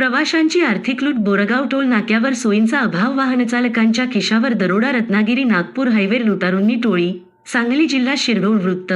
प्रवाशांची आर्थिक लूट बोरगाव टोल नाक्यावर सोयींचा अभाव वाहनचालकांच्या खिशावर दरोडा रत्नागिरी नागपूर हायवे लुटारूंनी टोळी सांगली जिल्हा शिरडोळ वृत्त.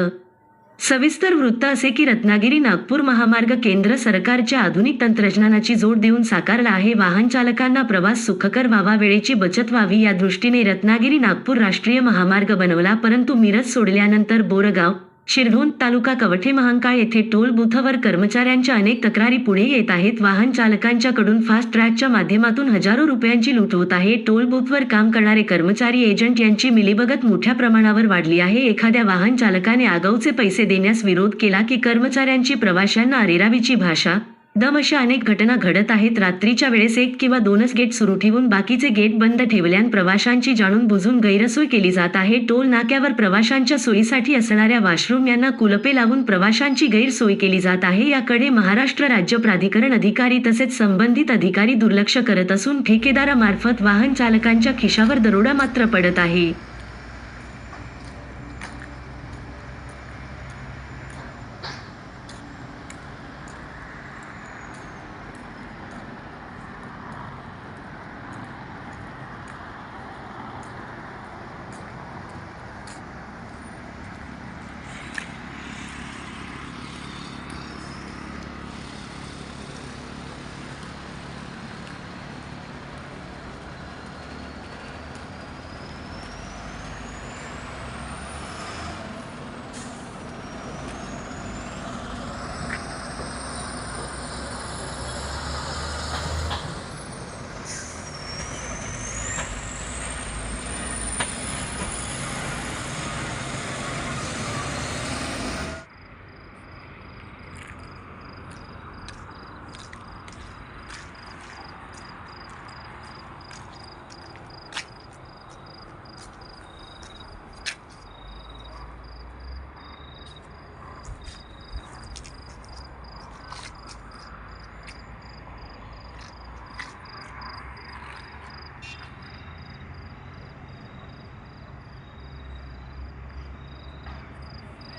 सविस्तर वृत्त असे की रत्नागिरी नागपूर महामार्ग केंद्र सरकारच्या आधुनिक तंत्रज्ञानाची जोड देऊन साकारला आहे. वाहन चालकांना प्रवास सुखकर व्हावा वेळेची बचत व्हावी या दृष्टीने रत्नागिरी नागपूर राष्ट्रीय महामार्ग बनवला परंतु मिरज सोडल्यानंतर बोरगाव शिरढोण तालुका कवठे महांकाळ येथे टोल बुथवर कर्मचाऱ्यांच्या अनेक तक्रारी पुढे येत आहेत. वाहन चालकांच्याकडून फास्ट ट्रॅकच्या माध्यमातून हजारो रुपयांची लूट होत आहे. टोल बुथवर काम करणारे कर्मचारी एजंट यांची मिलीभगत मोठ्या प्रमाणावर वाढली आहे. एखाद्या वाहन चालकाने आगाऊचे पैसे देण्यास विरोध केला की कर्मचाऱ्यांची प्रवाशांना अरेरावीची भाषा दम अशा अनेक घटना घडत आहेत. रात्रीच्या वेळेस एक किंवा दोनच गेट सुरू ठेवून बाकीचे गेट बंद ठेवल्यान प्रवाशांची जाणून बुजून गैरसोय केली जात आहे. टोल नाक्यावर प्रवाशांच्या सोयीसाठी असणाऱ्या वॉशरूम यांना कुलपे लावून प्रवाशांची गैरसोय केली जात आहे. याकडे महाराष्ट्र राज्य प्राधिकरण अधिकारी तसेच संबंधित अधिकारी दुर्लक्ष करत असून ठेकेदारामार्फत वाहन चालकांच्या खिशावर दरोडा मात्र पडत आहे.